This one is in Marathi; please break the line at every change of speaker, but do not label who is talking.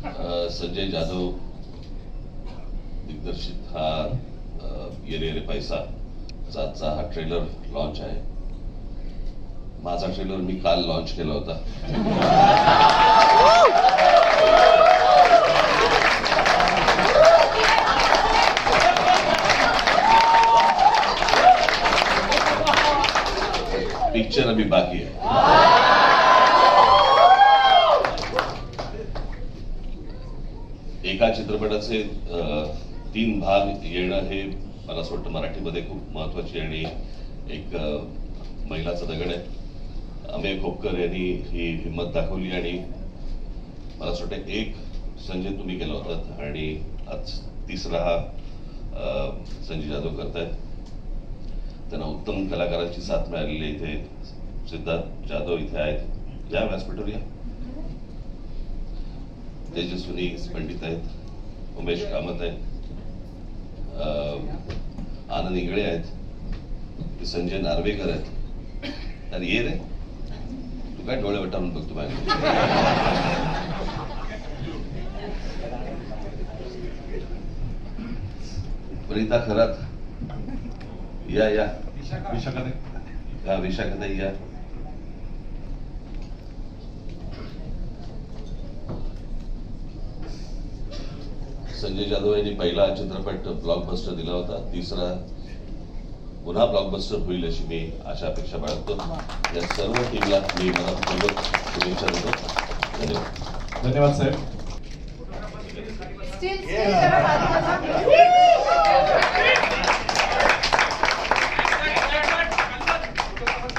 संजय जाधव दिग्दर्शित हा येरे रे पैसा आजचा हा ट्रेलर लॉन्च आहे. माझा ट्रेलर मी काल लॉन्च केला होता. पिक्चर अभी बाकी आहे. एका चित्रपटाचे तीन भाग येणं हे मला असं वाटतं मराठीमध्ये खूप महत्वाची आणि एक महिलाचा दगड आहे. अमेय खोपकर यांनी ही हिंमत दाखवली आणि मला असं वाटतं एक संजय तुम्ही केला होता आणि आज तिसरा हा संजय जाधव करतायत. त्यांना उत्तम कलाकारांची साथ मिळालेली आहे इथे. सिद्धार्थ जाधव इथे आहेत. या व्यासपीठावर या. तेजस्विनी पंडित आहेत उमेश कामत आहेत अं, आनंद इंगळे आहेत संजय नार्वेकर आहेत. अरे ये रे तू काय डोळे वटारून बघतो माझ्या प्रीता खरात या या. हा विशाखाताई या. संजय जाधव यांनी पहिला चित्रपट ब्लॉकबस्टर दिला होता. तिसरा पुन्हा ब्लॉकबस्टर होईल अशी मी आशा अपेक्षा बाळगतो. या सर्व टीमला मी मनपूर्वक शुभेच्छा देतो. धन्यवाद.
धन्यवाद साहेब.